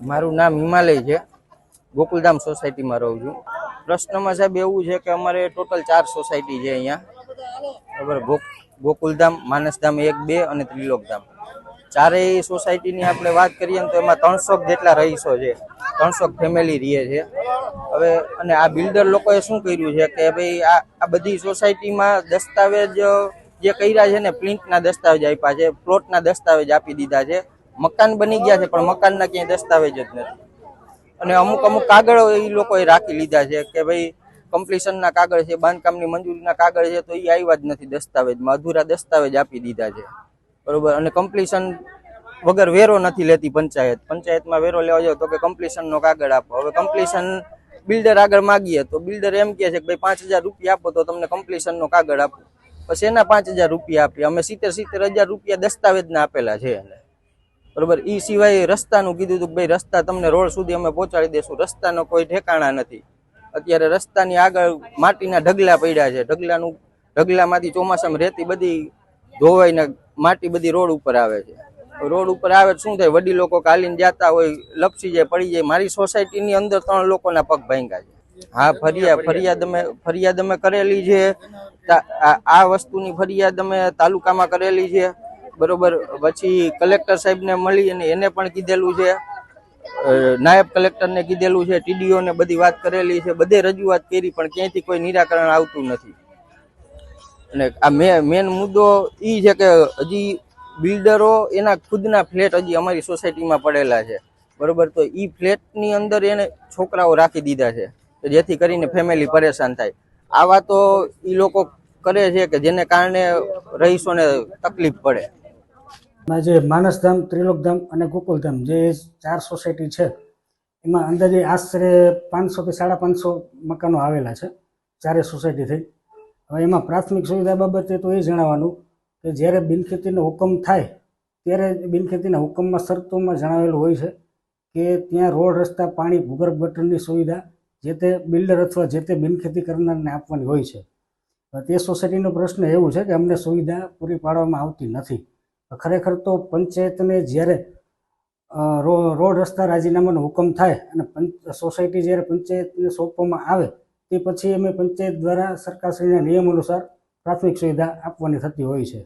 મારું નામ હિમાલય છે. ગોકુલધામ સોસાયટીમાં રહું છું. પ્રશ્નમાં સાહેબ એવું છે કે અમારે ટોટલ ચાર સોસાયટી છે અહીંયા. બરાબર ગોકુલધામ, માનસધામ એક, બે અને ત્રિલોકધામ. ચારેય સોસાયટીની આપણે વાત કરીએ ને તો એમાં ત્રણસો જેટલા રહીશો છે. ત્રણસો ફેમિલી રહે છે. હવે, અને આ બિલ્ડર લોકોએ શું કર્યું છે કે ભાઈ આ આ બધી સોસાયટીમાં દસ્તાવેજ જે કર્યા છે ને પ્લિન્ટના દસ્તાવેજ આપ્યા છે પ્લોટના દસ્તાવેજ આપી દીધા છે. મકાન બની ગયા છે, પણ મકાનના ક્યાંય દસ્તાવેજ જ નથી. અને અમુક અમુક કાગળો એ લોકોએ રાખી લીધા છે કે ભાઈ કમ્પ્લીશનના કાગળ છે, બાંધકામની મંજૂરીના કાગળ છે, તો એ આવ્યા જ નથી દસ્તાવેજમાં. અધૂરા દસ્તાવેજ આપી દીધા છે. બરોબર? અને કમ્પ્લીશન વગર વેરો નથી લેતી પંચાયત. પંચાયતમાં વેરો લેવા જાવ તો કે કમ્પ્લીશનનો કાગળ આપો. હવે કમ્પ્લીશન બિલ્ડર આગળ માગીએ તો બિલ્ડર એમ કહે છે કે ભાઈ પાંચ હજાર રૂપિયા આપો તો તમને કમ્પ્લીશનનો કાગળ આપો. પછી એના પાંચ હજાર રૂપિયા આપીએ. અમે સિત્તેર સિત્તેર હજાર રૂપિયા દસ્તાવેજના આપેલા છે એને. બરોબર? ઈ સિવાય રસ્તાનું કીધું હતું કે ભાઈ, રસ્તા તમને રોડ સુધી અમે પહોંચાડી દેશું. રસ્તાનો કોઈ ઠેકાણા નથી. અત્યારે રસ્તાની આગળ માટીના ઢગલા પડ્યા છે. ઢગલાનું, ઢગલામાંથી ચોમાસામાં રેતી બધી ધોવાઈને માટી બધી રોડ ઉપર આવે છે. રોડ ઉપર આવે શું થાય? વડી લોકો કાલીને જતા હોય, લપસી જાય, પડી જાય. મારી સોસાયટીની અંદર ત્રણ લોકોના પગ ભાંગ્યા છે. હા ફરિયાદ ફરિયાદ અમે ફરિયાદ અમે કરેલી છે. આ વસ્તુની ફરિયાદ અમે તાલુકામાં કરેલી છે. બરોબર, પછી કલેક્ટર સાહેબને મળી અને એને પણ કીધેલું છે. નાયબ નાયબ કલેક્ટરને કીધેલું છે ટીડીઓ ને બધી વાત કરેલી છે, બધે રજૂઆત કરી, પણ ક્યાંયથી કોઈ નિરાકરણ આવતું નથી. અને આ મેન મુદ્દો ઈ છે કે હજી બિલ્ડરો એના ખુદના ફ્લેટ હજી અમારી સોસાયટીમાં પડેલા છે. બરોબર, તો ઈ ફ્લેટની અંદર એને છોકરાઓ રાખી દીધા છે જેથી કરીને ફેમિલી પરેશાન થાય. આવા તો ઈ લોકો કરે છે કે જેને કારણે રહીશોને તકલીફ પડે. માં જે માનસધામ, ત્રિલોકધામ અને ગોકુલધામ જે ચાર સોસાયટી છે, એમાં અંદાજે આશરે પાંચસોથી સાડા પાંચસો મકાનો આવેલા છે ચારે સોસાયટી થઈ. હવે એમાં પ્રાથમિક સુવિધા બાબતે તો એ જણાવવાનું કે જ્યારે બિનખેતીનો હુકમ થાય, ત્યારે બિનખેતીના હુકમમાં શરતોમાં જણાવેલું હોય છે કે ત્યાં રોડ, રસ્તા, પાણી, ભૂગર્ભ ગટરની સુવિધા જે તે બિલ્ડર અથવા જે તે બિનખેતી કરનારને આપવાની હોય છે. તે સોસાયટીનો પ્રશ્ન એવું છે કે અમને સુવિધા પૂરી પાડવામાં આવતી નથી. ખરેખર તો પંચાયતને જ્યારે રોડ રસ્તા રાજીનામાનો હુકમ થાય અને સોસાયટી જ્યારે પંચાયતને સોંપવામાં આવે, તે પછી અમે પંચાયત દ્વારા સરકારશ્રીના નિયમ અનુસાર પ્રાથમિક સુવિધા આપવાની થતી હોય છે.